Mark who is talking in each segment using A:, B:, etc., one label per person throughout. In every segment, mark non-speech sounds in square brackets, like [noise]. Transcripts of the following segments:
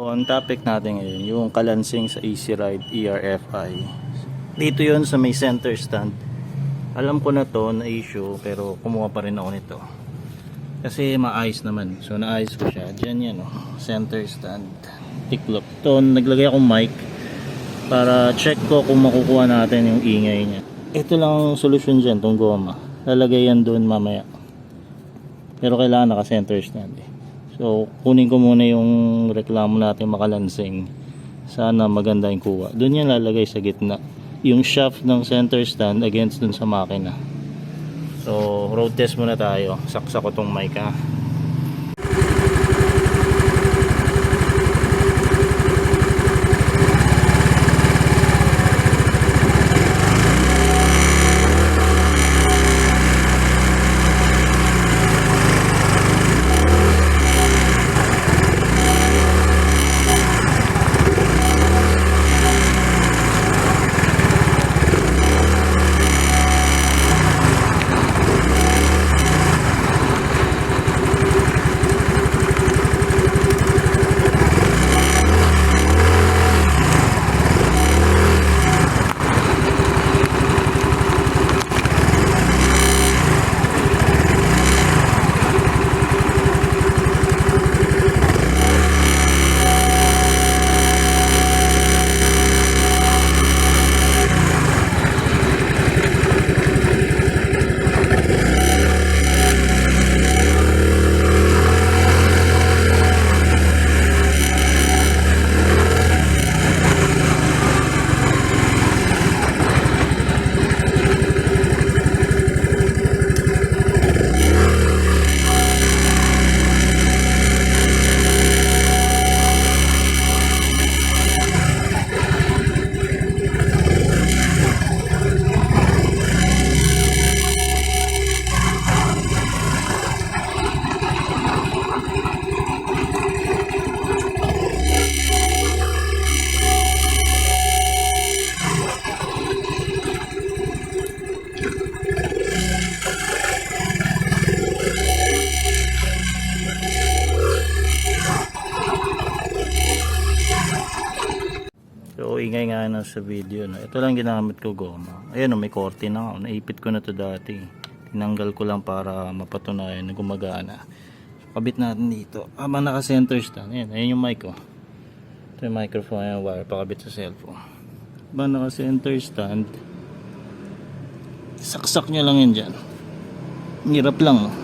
A: So, ang topic natin ngayon, yung kalansing sa Easy Ride ERFI. Dito yon sa may center stand. Alam ko na to na issue pero kumuha pa rin ako nito. Kasi maayos naman. So naayos ko siya. Diyan yan oh. Center stand. Tiklop. Ito, naglagay akong mic para check ko kung makukuha natin yung ingay niya. Ito lang ang solusyon dyan, tong goma. Lalagay yan doon mamaya. Pero kailangan naka-center stand eh. So, kunin ko muna yung reklamo natin makalansing. Sana maganda yung kuha. Doon yan lalagay sa gitna. Yung shaft ng center stand against dun sa makina. So, road test muna tayo. Saksa ko tong mic ha. Sa video. No? Ito lang ginamit ko goma. Ayan, oh, may korte na ako. Naipit ko na to dati. Tinanggal ko lang para mapatunayan na gumagana. So, kabit natin dito. Habang naka-center stand. Ayan, ayan yung mic ko. Ito yung microphone, yung wire. Pakabit sa cellphone. Habang naka-center stand, saksak nyo lang yan dyan. Hirap lang. Oh.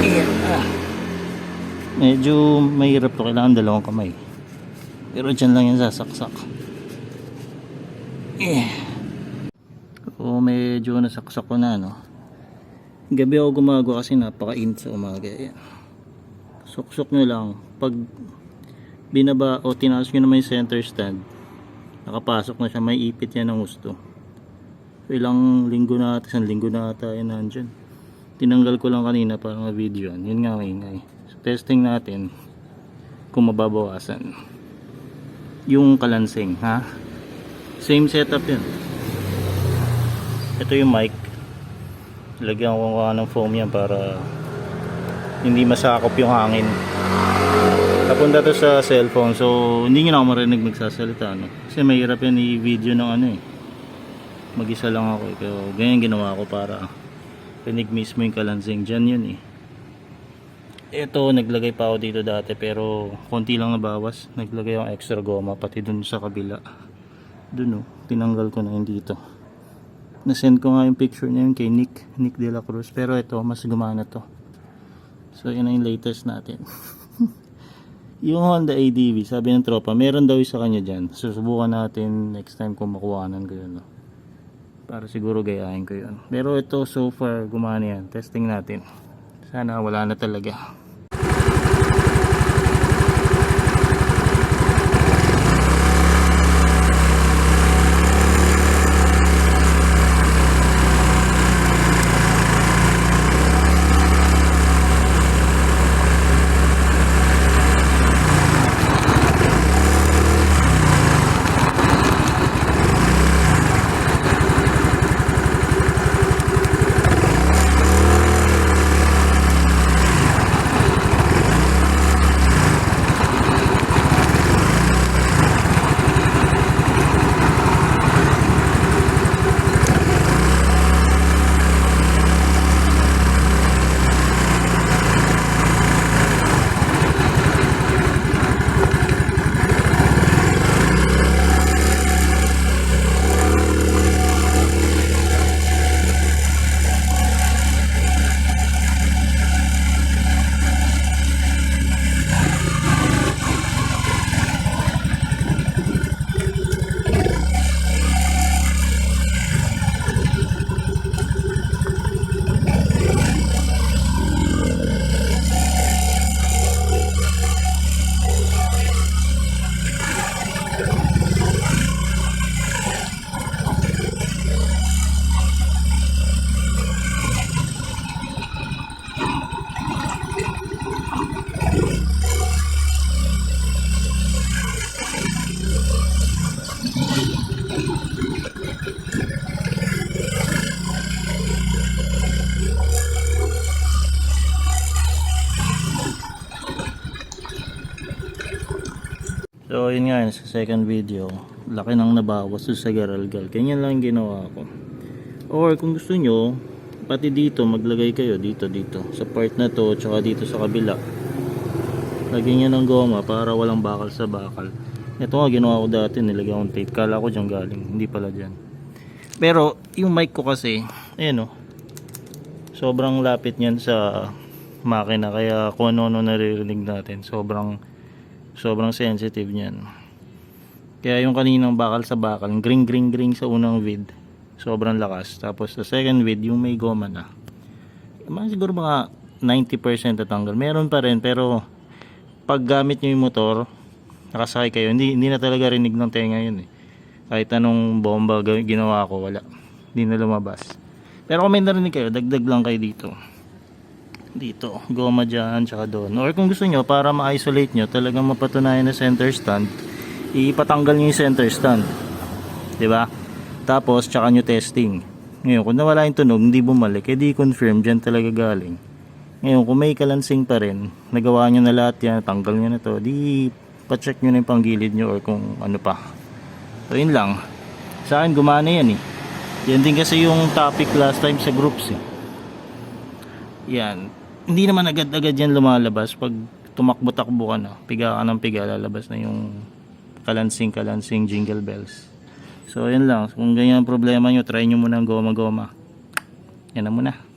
A: Ayan, ah. Medyo mahirap to. Kailangan dalawang kamay. Pero dyan lang yan sasaksak. Eh. Oo, medyo nasaksak ko na, no? Gabi ako gumagawa kasi napaka-init sa umaga. Ayan. Suksok nyo lang. Pag binaba o tinaas nyo naman yung center stand, nakapasok na siya, may ipit yan ng gusto. Ilang linggo na ata, isang linggo na ata yan nandyan. Tinanggal ko lang kanina para ma-video yan. Yun nga maingay. So, testing natin kung mababawasan yung kalansing ha? Same setup yun. Ito yung mic. Lagyan ko nga ng foam yan para hindi masakop yung hangin. Napunta to sa cellphone so hindi nyo na ako marinig magsasalita no? kasi mahirap yan i-video ng ano eh. Mag isa lang ako eh. pero ganyan ginawa ko para rinig mismo yung kalansing. Dyan yun eh ito naglagay pa ako dito dati pero konti lang nabawas. Naglagay ako extra goma pati dun sa kabila. Dun oh tinanggal ko na yun dito. Nasend ko nga yung picture niya yun kay Nick Nick De La Cruz. Pero ito mas gumana to. So yun na yung latest natin. [laughs] Yung Honda ADV sabi ng tropa meron daw sa kanya dyan. Susubukan natin next time kung makuhanan ko yun no? para siguro gayahin ko yun. Pero ito so far gumana yan. Testing natin sana wala na talaga. So, yun nga, sa second video, laki nang nabawas sa garalgal. Ganyan lang ginawa ko. Or kung gusto nyo, pati dito, maglagay kayo dito, dito. Sa part na to, tsaka dito sa kabila. Lagyan nyo ng goma para walang bakal sa bakal. Ito nga, ginawa ko dati, nilagyan kong tape. Kala ko dyan galing, hindi pala dyan. Pero, yung mic ko kasi, ayan o. Sobrang lapit niyan sa makina. Kaya kung ano-ano naririnig natin, sobrang sobrang sensitive niyan. Kaya yung kaninang bakal sa bakal, gring gring gring sa unang vid, sobrang lakas. Tapos sa second vid, yung may goma na. Mga siguro mga 90% tatanggal. Meron pa rin pero pag gamit nyo yung motor, nakasakay kayo, hindi, hindi na talaga rinig ng tenga yun eh. Kahit anong bomba ginawa ko, wala. Hindi na lumabas. Pero kung may narinig kayo, dagdag lang kayo dito. Dito, goma dyan, tsaka doon. Or kung gusto nyo, para ma-isolate nyo, talagang mapatunayan na center stand, ipatanggal nyo yung center stand. 'Di ba? Tapos, tsaka nyo testing. Ngayon, kung nawala yung tunog, hindi bumalik, edi confirm dyan talaga galing. Ngayon, kung may kalansing pa rin, nagawa nyo na lahat yan, tanggal nyo na to, di pa-check nyo na yung panggilid nyo or kung ano pa. So, yun lang. Sa akin, gumana yan eh. Yan din kasi yung topic last time sa groups eh. Yan. Hindi naman agad-agad yan lumalabas. Pag tumakbo-takbo ka na, piga ka ng piga, lalabas na yung kalansing-kalansing jingle bells. So, yan lang. Kung ganyan problema nyo, try nyo muna goma-goma. Yan na muna.